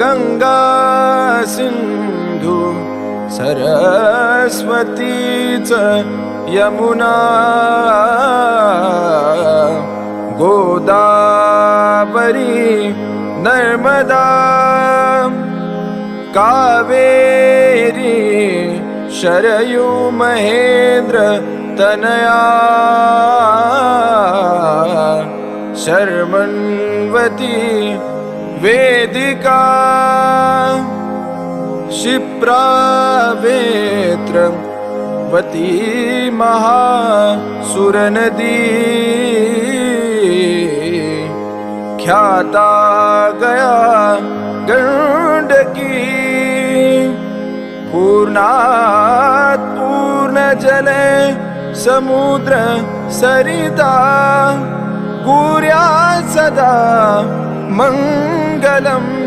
गङ्गा सिन्धु सरस्वती च यमुना गोदावरी नर्मदा कावेरी शरयू महेन्द्र तनया शर्मन्वती वेदिका क्षिप्रा वेत्र वती महासुरनदी ख्याता गया पूर्णात् पूर्णजले समुद्र सरिता कुर्या सदा salam